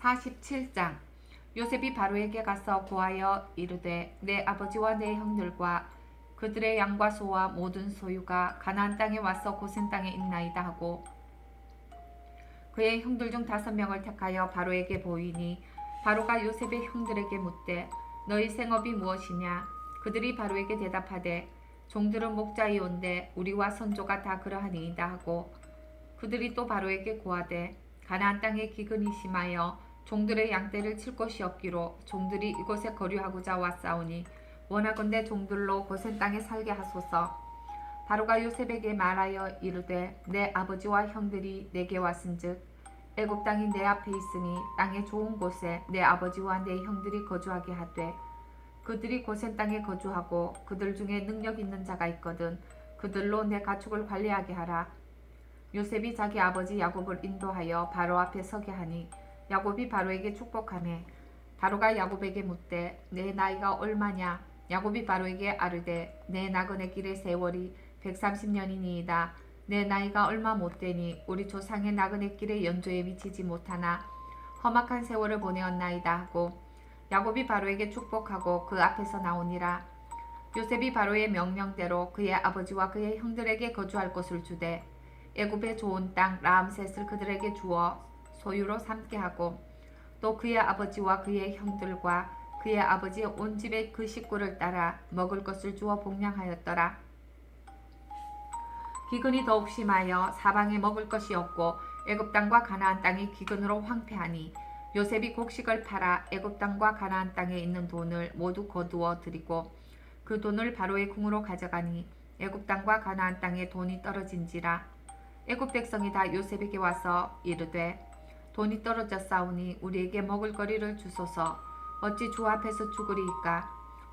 47장. 요셉이 바로에게 가서 고하여 이르되 내 아버지와 내 형들과 그들의 양과 소와 모든 소유가 가나안 땅에 와서 고센 땅에 있나이다 하고 그의 형들 중 다섯 명을 택하여 바로에게 보이니 바로가 요셉의 형들에게 묻되 너희 생업이 무엇이냐? 그들이 바로에게 대답하되 종들은 목자이온데 우리와 선조가 다 그러하니이다 하고 그들이 또 바로에게 고하되 가나안 땅에 기근이 심하여 종들의 양떼를 칠 곳이 없기로 종들이 이곳에 거류하고자 왔사오니 원하건대 종들로 고센 땅에 살게 하소서. 바로가 요셉에게 말하여 이르되 내 아버지와 형들이 내게 왔은즉 애굽 땅이 내 앞에 있으니 땅의 좋은 곳에 내 아버지와 내 형들이 거주하게 하되 그들이 고센 땅에 거주하고 그들 중에 능력 있는 자가 있거든 그들로 내 가축을 관리하게 하라. 요셉이 자기 아버지 야곱을 인도하여 바로 앞에 서게 하니 야곱이 바로에게 축복하매 바로가 야곱에게 묻되 내 나이가 얼마냐? 야곱이 바로에게 아르되 내 나그네 길의 세월이 130년이니이다. 내 나이가 얼마 못되니 우리 조상의 나그네 길의 연조에 미치지 못하나 험악한 세월을 보내었나이다 하고 야곱이 바로에게 축복하고 그 앞에서 나오니라. 요셉이 바로의 명령대로 그의 아버지와 그의 형들에게 거주할 곳을 주되 애굽의 좋은 땅 라암셋을 그들에게 주어 소유로 삼게 하고 또 그의 아버지와 그의 형들과 그의 아버지의 온 집의 그 식구를 따라 먹을 것을 주어 복량하였더라. 기근이 더욱 심하여 사방에 먹을 것이 없고 애굽 땅과 가나안 땅이 기근으로 황폐하니 요셉이 곡식을 팔아 애굽 땅과 가나안 땅에 있는 돈을 모두 거두어 드리고 그 돈을 바로의 궁으로 가져가니 애굽 땅과 가나안 땅에 돈이 떨어진지라 애굽 백성이 다 요셉에게 와서 이르되 돈이 떨어졌사오니 우리에게 먹을 거리를 주소서. 어찌 주 앞에서 죽으리이까?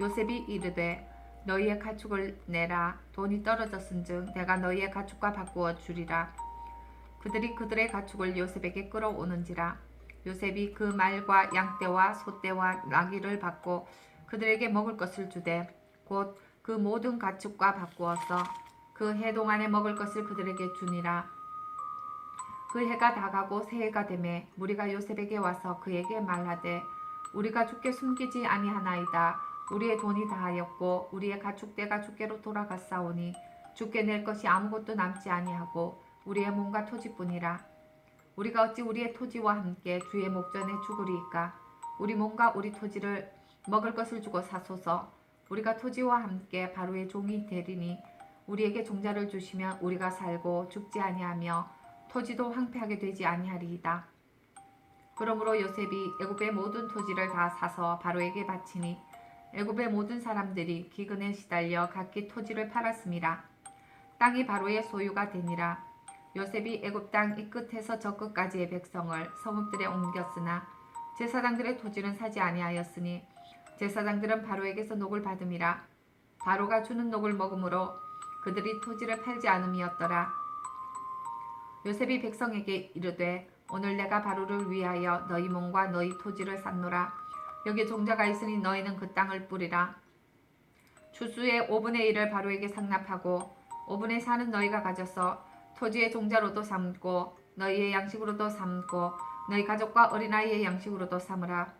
요셉이 이르되 너희의 가축을 내라. 돈이 떨어졌은즉 내가 너희의 가축과 바꾸어 주리라. 그들이 그들의 가축을 요셉에게 끌어오는지라. 요셉이 그 말과 양떼와 소떼와 나귀를 받고 그들에게 먹을 것을 주되 곧 그 모든 가축과 바꾸어서 그 해 동안에 먹을 것을 그들에게 주니라 그 해가 다가고 새해가 되매 무리가 요셉에게 와서 그에게 말하되 우리가 주께 숨기지 아니하나이다. 우리의 돈이 다하였고 우리의 가축대가 주께로 돌아갔사오니 주께 낼 것이 아무것도 남지 아니하고 우리의 몸과 토지뿐이라. 우리가 어찌 우리의 토지와 함께 주의 목전에 죽으리이까? 우리 몸과 우리 토지를 먹을 것을 주고 사소서. 우리가 토지와 함께 바로의 종이 되리니 우리에게 종자를 주시면 우리가 살고 죽지 아니하며 토지도 황폐하게 되지 아니하리이다. 그러므로 요셉이 애굽의 모든 토지를 다 사서 바로에게 바치니 애굽의 모든 사람들이 기근에 시달려 각기 토지를 팔았습니다. 땅이 바로의 소유가 되니라. 요셉이 애굽 땅 이 끝에서 저 끝까지의 백성을 성읍들에 옮겼으나 제사장들의 토지는 사지 아니하였으니 제사장들은 바로에게서 녹을 받음이라. 바로가 주는 녹을 먹음으로 그들이 토지를 팔지 않음이었더라. 요셉이 백성에게 이르되 오늘 내가 바로를 위하여 너희 몸과 너희 토지를 샀노라. 여기 종자가 있으니 너희는 그 땅을 뿌리라. 추수의 5분의 1을 바로에게 상납하고 5분의 4는 너희가 가져서 토지의 종자로도 삼고 너희의 양식으로도 삼고 너희 가족과 어린아이의 양식으로도 삼으라.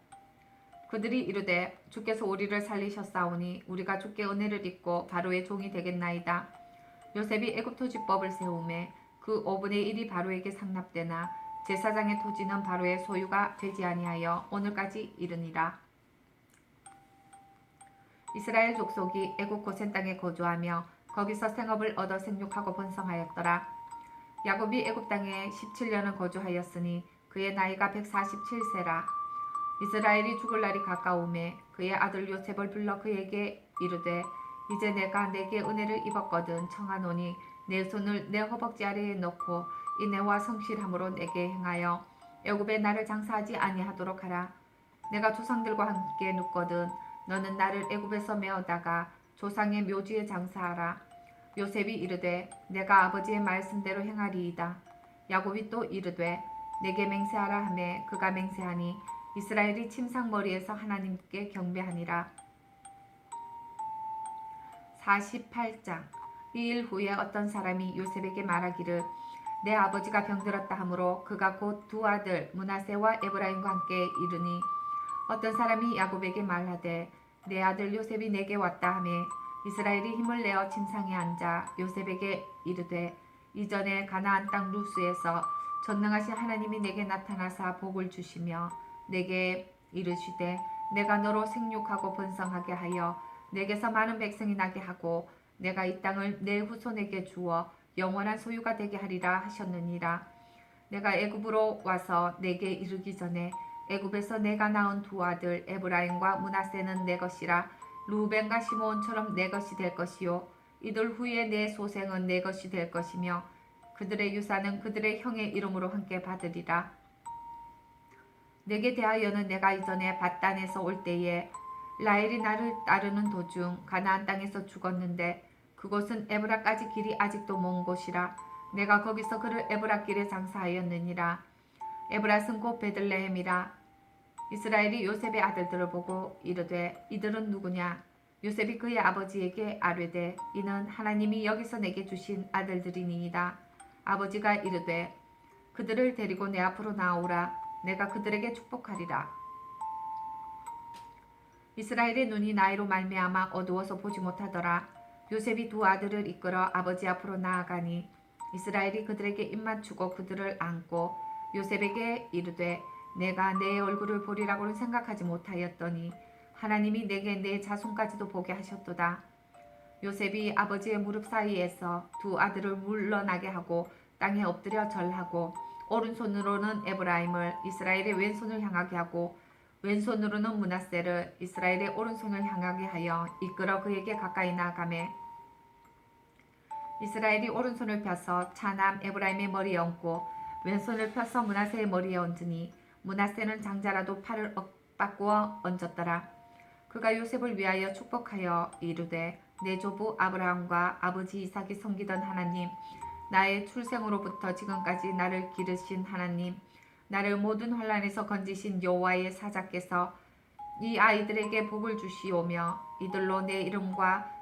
그들이 이르되 주께서 우리를 살리셨사오니 우리가 주께 은혜를 입고 바로의 종이 되겠나이다. 요셉이 애굽 토지법을 세우매 그 5분의 1이 바로에게 상납되나 제사장의 토지는 바로의 소유가 되지 아니하여 오늘까지 이르니라. 이스라엘 족속이 애굽 고센 땅에 거주하며 거기서 생업을 얻어 생육하고 번성하였더라. 야곱이 애굽 땅에 17년을 거주하였으니 그의 나이가 147세라. 이스라엘이 죽을 날이 가까우매 그의 아들 요셉을 불러 그에게 이르되 이제 내가 내게 은혜를 입었거든 청하노니 내 손을 내 허벅지 아래에 넣고 이 내와 성실함으로 내게 행하여 애굽에 나를 장사하지 아니하도록 하라. 내가 조상들과 함께 눕거든 너는 나를 애굽에서 메어다가 조상의 묘지에 장사하라. 요셉이 이르되 내가 아버지의 말씀대로 행하리이다. 야곱이 또 이르되 내게 맹세하라 하매 그가 맹세하니 이스라엘이 침상머리에서 하나님께 경배하니라. 48장 이 일 후에 어떤 사람이 요셉에게 말하기를 내 아버지가 병들었다 하므로 그가 곧 두 아들 문하세와 에브라임과 함께 이르니 어떤 사람이 야곱에게 말하되 내 아들 요셉이 내게 왔다 하매 이스라엘이 힘을 내어 침상에 앉아 요셉에게 이르되 이전에 가나안 땅 루스에서 전능하신 하나님이 내게 나타나사 복을 주시며 내게 이르시되 내가 너로 생육하고 번성하게 하여 내게서 많은 백성이 나게 하고 내가 이 땅을 내 후손에게 주어 영원한 소유가 되게 하리라 하셨느니라. 내가 애굽으로 와서 내게 이르기 전에 애굽에서 내가 낳은 두 아들 에브라임과 문하세는 내 것이라. 루벤과 시므온처럼 내 것이 될 것이요. 이들 후에 내 소생은 내 것이 될 것이며 그들의 유산은 그들의 형의 이름으로 함께 받으리라. 내게 대하여는 내가 이전에 바단에서 올 때에 라헬이 나를 따르는 도중 가나안 땅에서 죽었는데 그곳은 에브라까지 길이 아직도 먼 곳이라 내가 거기서 그를 에브라 길에 장사하였느니라. 에브라는 곧 베들레헴이라. 이스라엘이 요셉의 아들들을 보고 이르되 이들은 누구냐? 요셉이 그의 아버지에게 아뢰되 이는 하나님이 여기서 내게 주신 아들들이니이다. 아버지가 이르되 그들을 데리고 내 앞으로 나오라. 내가 그들에게 축복하리라. 이스라엘의 눈이 나이로 말미암아 어두워서 보지 못하더라 요셉이 두 아들을 이끌어 아버지 앞으로 나아가니 이스라엘이 그들에게 입맞추고 그들을 안고 요셉에게 이르되 내가 내 얼굴을 보리라고는 생각하지 못하였더니 하나님이 내게 내 자손까지도 보게 하셨도다. 요셉이 아버지의 무릎 사이에서 두 아들을 물러나게 하고 땅에 엎드려 절하고 오른손으로는 에브라임을 이스라엘의 왼손을 향하게 하고 왼손으로는 문하세를 이스라엘의 오른손을 향하게 하여 이끌어 그에게 가까이 나아가매 이스라엘이 오른손을 펴서 차남 에브라임의 머리에 얹고 왼손을 펴서 문하세의 머리에 얹으니 문하세는 장자라도 팔을 엇바꾸어 얹었더라. 그가 요셉을 위하여 축복하여 이르되 내 조부 아브라함과 아버지 이삭이 섬기던 하나님 나의 출생으로부터 지금까지 나를 기르신 하나님 나를 모든 환란에서 건지신 여호와의 사자께서 이 아이들에게 복을 주시오며 이들로 내 이름과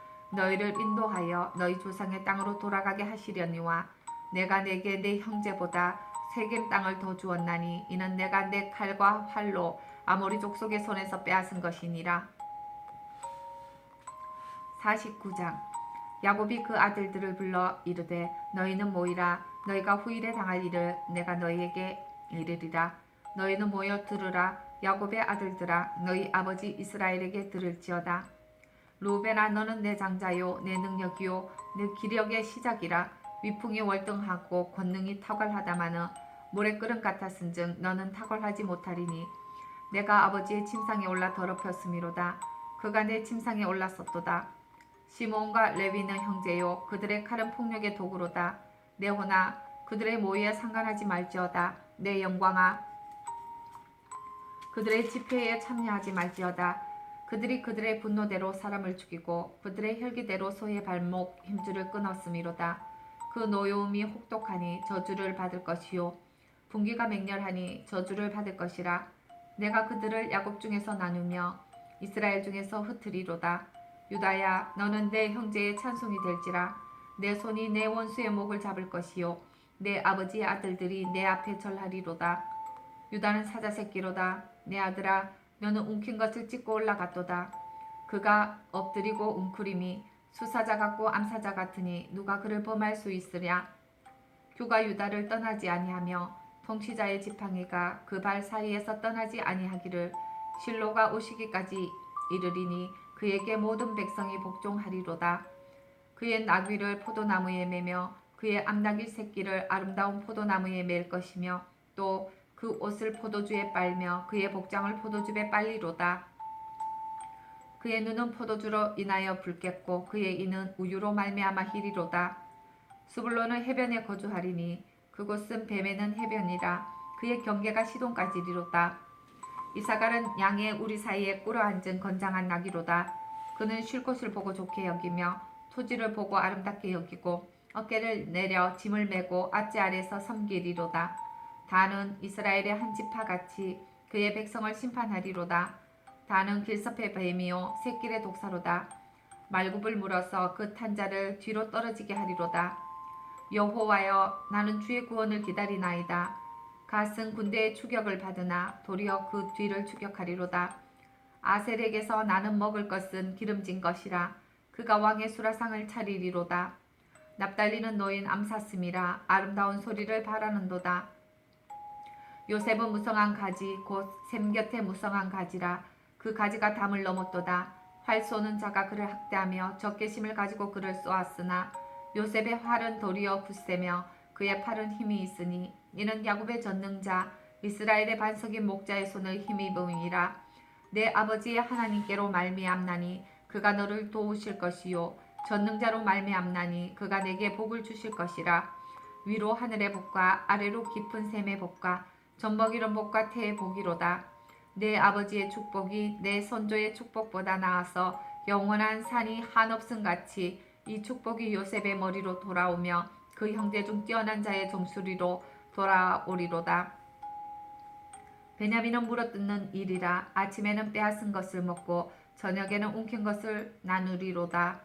너희를 인도하여 너희 조상의 땅으로 돌아가게 하시려니와 내가 내게 내 형제보다 세겜 땅을 더 주었나니 이는 내가 내 칼과 활로 아모리 족속의 손에서 빼앗은 것이니라. 49장. 야곱이 그 아들들을 불러 이르되 너희는 모이라. 너희가 후일에 당할 일을 내가 너희에게 이르리라. 너희는 모여 들으라. 야곱의 아들들아 너희 아버지 이스라엘에게 들을지어다 루벤아 너는 내 장자요 내 능력이요 내 기력의 시작이라. 위풍이 월등하고 권능이 탁월하다마는 모래끓음 같았은즉 너는 탁월하지 못하리니. 내가 아버지의 침상에 올라 더럽혔음이로다. 그가 내 침상에 올랐었도다. 시몬과 레위는 형제요 그들의 칼은 폭력의 도구로다. 내 호나 그들의 모의에 상관하지 말지어다. 내 영광아. 그들의 집회에 참여하지 말지어다 그들이 그들의 분노대로 사람을 죽이고 그들의 혈기대로 소의 발목 힘줄을 끊었음이로다. 그 노여움이 혹독하니 저주를 받을 것이요. 분기가 맹렬하니 저주를 받을 것이라. 내가 그들을 야곱 중에서 나누며 이스라엘 중에서 흩으리로다. 유다야 너는 내 형제의 찬송이 될지라. 내 손이 내 원수의 목을 잡을 것이요. 내 아버지의 아들들이 내 앞에 절하리로다. 유다는 사자 새끼로다. 내 아들아 너는 움킨 것을 찢고 올라갔도다 그가 엎드리고 웅크림이 수사자 같고 암사자 같으니 누가 그를 범할 수 있으랴 교가 유다를 떠나지 아니하며 통치자의 지팡이가 그 발 사이에서 떠나지 아니하기를 실로가 오시기까지 이르리니 그에게 모든 백성이 복종하리로다. 그의 나귀를 포도나무에 매며 그의 암나귀 새끼를 아름다운 포도나무에 맬 것이며 또 그 옷을 포도주에 빨며 그의 복장을 포도주에 빨리로다. 그의 눈은 포도주로 인하여 붉겠고 그의 이는 우유로 말미암아 희리로다. 수불로는 해변에 거주하리니 그곳은 뱀에는 해변이라 그의 경계가 시돈까지리로다. 이사갈은 양의 우리 사이에 꿇어 앉은 건장한 나귀로다. 그는 쉴 곳을 보고 좋게 여기며 토지를 보고 아름답게 여기고 어깨를 내려 짐을 메고 앞지 아래서 섬기리로다. 다는 이스라엘의 한 지파 같이 그의 백성을 심판하리로다. 다는 길섭의 뱀이요 새길의 독사로다. 말굽을 물어서 그 탄자를 뒤로 떨어지게 하리로다. 여호와여 나는 주의 구원을 기다리나이다. 갓은 군대의 추격을 받으나 도리어 그 뒤를 추격하리로다. 아셀에게서 나는 먹을 것은 기름진 것이라 그가 왕의 수라상을 차리리로다. 납달리는 노인 암사슴이라 아름다운 소리를 바라는도다. 요셉은 무성한 가지 곧 샘 곁에 무성한 가지라 그 가지가 담을 넘었도다. 활 쏘는 자가 그를 학대하며 적개심을 가지고 그를 쏘았으나 요셉의 활은 도리어 굳세며 그의 팔은 힘이 있으니 이는 야곱의 전능자 이스라엘의 반석인 목자의 손을 힘입음이라 내 아버지의 하나님께로 말미암나니 그가 너를 도우실 것이요 전능자로 말미암나니 그가 내게 복을 주실 것이라 위로 하늘의 복과 아래로 깊은 샘의 복과 전복 이런 복과 태의 복이로다 내 아버지의 축복이 내 선조의 축복보다 나아서 영원한 산이 한없음 같이 이 축복이 요셉의 머리로 돌아오며 그 형제 중 뛰어난 자의 종소리로 돌아오리로다. 베냐민은 물어뜯는 일이라 아침에는 빼앗은 것을 먹고 저녁에는 움킨 것을 나누리로다.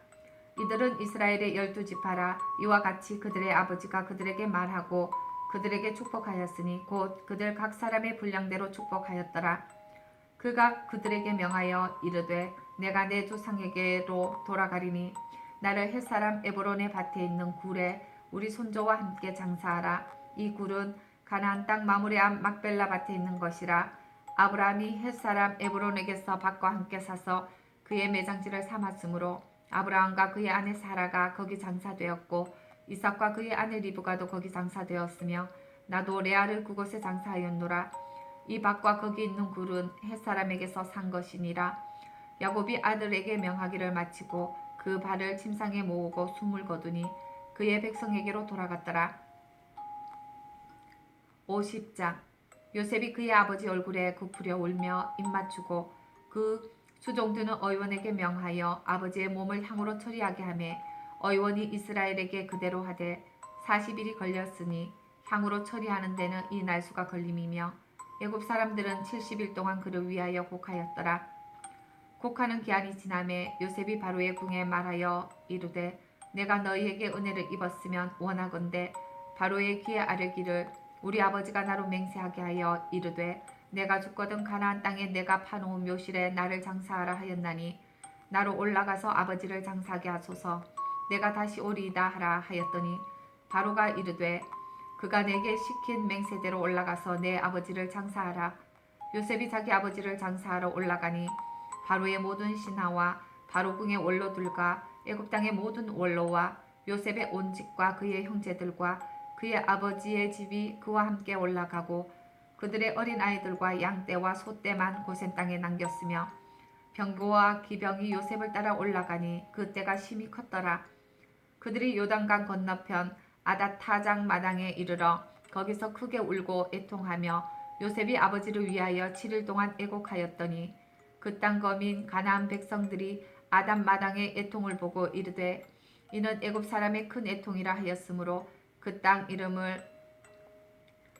이들은 이스라엘의 열두 지파라 이와 같이 그들의 아버지가 그들에게 말하고 그들에게 축복하였으니 곧 그들 각 사람의 분량대로 축복하였더라. 그가 그들에게 명하여 이르되 내가 내 조상에게로 돌아가리니 나를 햇사람 에브론의 밭에 있는 굴에 우리 손조와 함께 장사하라. 이 굴은 가나안 땅 마무레암 막벨라 밭에 있는 것이라. 아브라함이 햇사람 에브론에게서 밭과 함께 사서 그의 매장지를 삼았으므로 아브라함과 그의 아내 사라가 거기 장사되었고 이삭과 그의 아내 리브가도 거기 장사되었으며 나도 레아를 그곳에 장사하였노라. 이 밭과 거기 있는 굴은 햇사람에게서 산 것이니라. 야곱이 아들에게 명하기를 마치고 그 발을 침상에 모으고 숨을 거두니 그의 백성에게로 돌아갔더라. 50장 요셉이 그의 아버지 얼굴에 굽으려 울며 입맞추고 그 수종드는 어이원에게 명하여 아버지의 몸을 향으로 처리하게 하매 어이원이 이스라엘에게 그대로 하되 40일이 걸렸으니 향으로 처리하는 데는 이 날수가 걸림이며 애굽 사람들은 70일 동안 그를 위하여 곡하였더라. 곡하는 기한이 지남에 요셉이 바로의 궁에 말하여 이르되 내가 너희에게 은혜를 입었으면 원하건대 바로의 귀에 아뢰기를 우리 아버지가 나로 맹세하게 하여 이르되 내가 죽거든 가나안 땅에 내가 파놓은 묘실에 나를 장사하라 하였나니 나로 올라가서 아버지를 장사하게 하소서 내가 다시 오리이다 하라 하였더니 바로가 이르되 그가 내게 시킨 맹세대로 올라가서 내 아버지를 장사하라 요셉이 자기 아버지를 장사하러 올라가니 바로의 모든 신하와 바로궁의 원로들과 애굽 땅의 모든 원로와 요셉의 온 집과 그의 형제들과 그의 아버지의 집이 그와 함께 올라가고 그들의 어린 아이들과 양떼와 소떼만 고센 땅에 남겼으며 병거와 기병이 요셉을 따라 올라가니 그 때가 심히 컸더라. 그들이 요단강 건너편 아다타장 마당에 이르러 거기서 크게 울고 애통하며 요셉이 아버지를 위하여 7일 동안 애곡하였더니 그 땅 거민 가나안 백성들이 아담 마당의 애통을 보고 이르되 이는 애굽 사람의 큰 애통이라 하였으므로 그 땅 이름을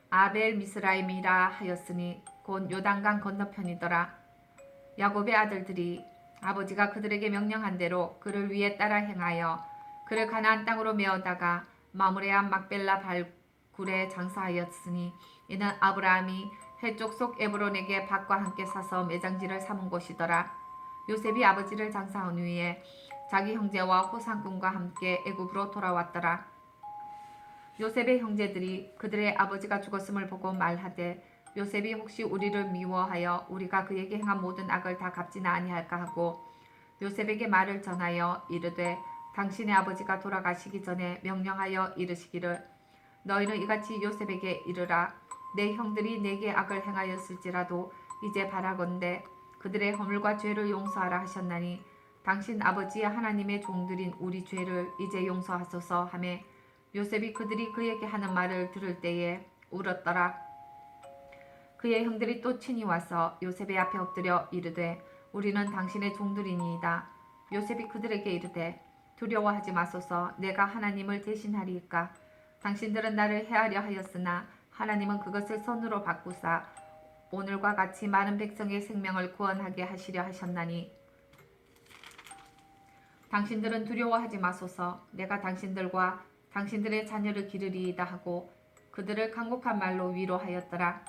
아벨 미스라임이라 하였으니 곧 요단강 건너편이더라. 야곱의 아들들이 아버지가 그들에게 명령한 대로 그를 위해 따라 행하여 그를 가나안 땅으로 메어다가 마무레한 막벨라 발굴에 장사하였으니 이는 아브라함이 해쪽 속 에브론에게 밭과 함께 사서 매장지를 삼은 곳이더라. 요셉이 아버지를 장사한 후에 자기 형제와 호상군과 함께 애굽으로 돌아왔더라. 요셉의 형제들이 그들의 아버지가 죽었음을 보고 말하되 요셉이 혹시 우리를 미워하여 우리가 그에게 행한 모든 악을 다 갚지는 아니할까 하고 요셉에게 말을 전하여 이르되 당신의 아버지가 돌아가시기 전에 명령하여 이르시기를 너희는 이같이 요셉에게 이르라. 내 형들이 내게 악을 행하였을지라도 이제 바라건대 그들의 허물과 죄를 용서하라 하셨나니 당신 아버지 하나님의 종들인 우리 죄를 이제 용서하소서 하매 요셉이 그들이 그에게 하는 말을 들을 때에 울었더라. 그의 형들이 또 친히 와서 요셉의 앞에 엎드려 이르되 우리는 당신의 종들이니이다. 요셉이 그들에게 이르되 두려워하지 마소서. 내가 하나님을 대신하리이까? 당신들은 나를 해하려 하였으나 하나님은 그것을 손으로 바꾸사 오늘과 같이 많은 백성의 생명을 구원하게 하시려 하셨나니. 당신들은 두려워하지 마소서. 내가 당신들과 당신들의 자녀를 기르리이다 하고 그들을 강곡한 말로 위로하였더라.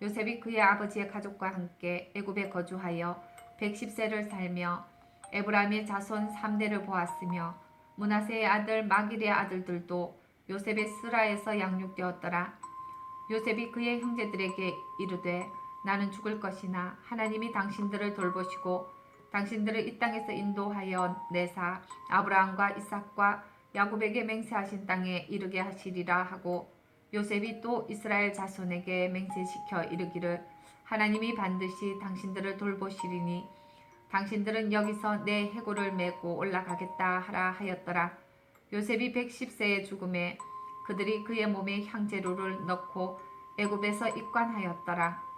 요셉이 그의 아버지의 가족과 함께 애굽에 거주하여 110세를 살며 에브라임의 자손 3대를 보았으며 문하세의 아들 마길의 아들들도 요셉의 스라에서 양육되었더라. 요셉이 그의 형제들에게 이르되 나는 죽을 것이나 하나님이 당신들을 돌보시고 당신들을 이 땅에서 인도하여 내사 아브라함과 이삭과 야곱에게 맹세하신 땅에 이르게 하시리라 하고 요셉이 또 이스라엘 자손에게 맹세시켜 이르기를 하나님이 반드시 당신들을 돌보시리니 당신들은 여기서 내 해골을 메고 올라가겠다 하라 하였더라. 요셉이 110세의 죽음에 그들이 그의 몸에 향재료를 넣고 애굽에서 입관하였더라